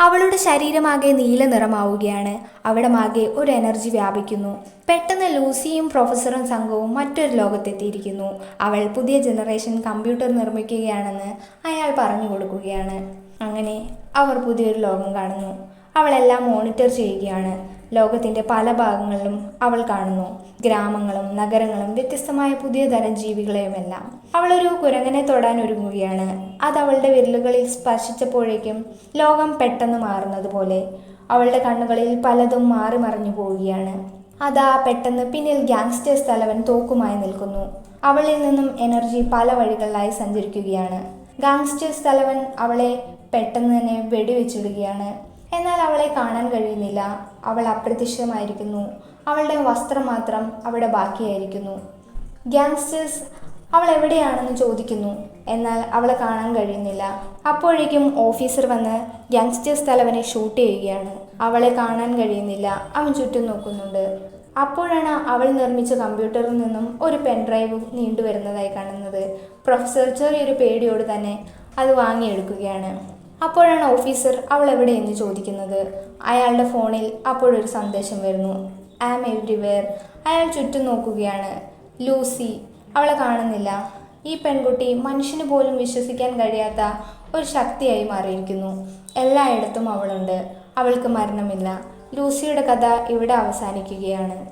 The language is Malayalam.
അവളുടെ ശരീരമാകെ നീല നിറമാവുകയാണ്. അവിടമാകെ ഒരു എനർജി വ്യാപിക്കുന്നു. പെട്ടെന്ന് ലൂസിയും പ്രൊഫസറും സംഘവും മറ്റൊരു ലോകത്തെത്തിയിരിക്കുന്നു. അവൾ പുതിയ ജനറേഷൻ കമ്പ്യൂട്ടർ നിർമ്മിക്കുകയാണെന്ന് അയാൾ പറഞ്ഞു കൊടുക്കുകയാണ്. അങ്ങനെ അവർ പുതിയൊരു ലോകം കാണുന്നു. അവളെല്ലാം മോണിറ്റർ ചെയ്യുകയാണ്. ലോകത്തിന്റെ പല ഭാഗങ്ങളിലും അവൾ കാണുന്നു. ഗ്രാമങ്ങളും നഗരങ്ങളും വ്യത്യസ്തമായ പുതിയ തരം ജീവികളെയുമെല്ലാം. അവളൊരു കുരങ്ങനെ തൊടാൻ ഒരുങ്ങുകയാണ്. അത് അവളുടെ വിരലുകളിൽ സ്പർശിച്ചപ്പോഴേക്കും ലോകം പെട്ടെന്ന് മാറുന്നത് പോലെ അവളുടെ കണ്ണുകളിൽ പലതും മാറി മറിഞ്ഞു പോവുകയാണ്. അതാ പെട്ടെന്ന് പിന്നിൽ ഗ്യാങ്സ്റ്റേഴ്സ് തലവൻ തോക്കുമായി നിൽക്കുന്നു. അവളിൽ നിന്നും എനർജി പല വഴികളിലായി സഞ്ചരിക്കുകയാണ്. ഗാങ്സ്റ്റേഴ്സ് തലവൻ അവളെ പെട്ടെന്ന് തന്നെ വെടിവെച്ചിടുകയാണ്. എന്നാൽ അവളെ കാണാൻ കഴിയുന്നില്ല. അവൾ അപ്രത്യക്ഷമായിരിക്കുന്നു. അവളുടെ വസ്ത്രം മാത്രം അവിടെ ബാക്കിയായിരിക്കുന്നു. ഗ്യാങ്സ്റ്റേഴ്സ് അവൾ എവിടെയാണെന്ന് ചോദിക്കുന്നു. എന്നാൽ അവളെ കാണാൻ കഴിയുന്നില്ല. അപ്പോഴേക്കും ഓഫീസർ വന്ന് ഗ്യാങ്സ്റ്റേഴ്സ് തലവനെ ഷൂട്ട് ചെയ്യുകയാണ്. അവളെ കാണാൻ കഴിയുന്നില്ല. അവൻ ചുറ്റും നോക്കുന്നുണ്ട്. അപ്പോഴാണ് അവൾ നിർമ്മിച്ച കമ്പ്യൂട്ടറിൽ നിന്നും ഒരു പെൻഡ്രൈവ് നീണ്ടുവരുന്നതായി കാണുന്നത്. പ്രൊഫസർ ചെറിയൊരു പേടിയോട് തന്നെ അത് വാങ്ങിയെടുക്കുകയാണ്. അപ്പോഴാണ് ഓഫീസർ അവൾ എവിടെയെന്ന് ചോദിക്കുന്നത്. അയാളുടെ ഫോണിൽ അപ്പോഴൊരു സന്ദേശം വരുന്നു. ഐ ആം എവ്രിവെയർ അയാൾ ചുറ്റും നോക്കുകയാണ്. ലൂസി അവളെ കാണുന്നില്ല. ഈ പെൺകുട്ടി മനുഷ്യന് പോലും വിശ്വസിക്കാൻ കഴിയാത്ത ഒരു ശക്തിയായി മാറിയിരിക്കുന്നു. എല്ലായിടത്തും അവളുണ്ട്. അവൾക്ക് മരണമില്ല. ലൂസിയുടെ കഥ ഇവിടെ അവസാനിക്കുകയാണ്.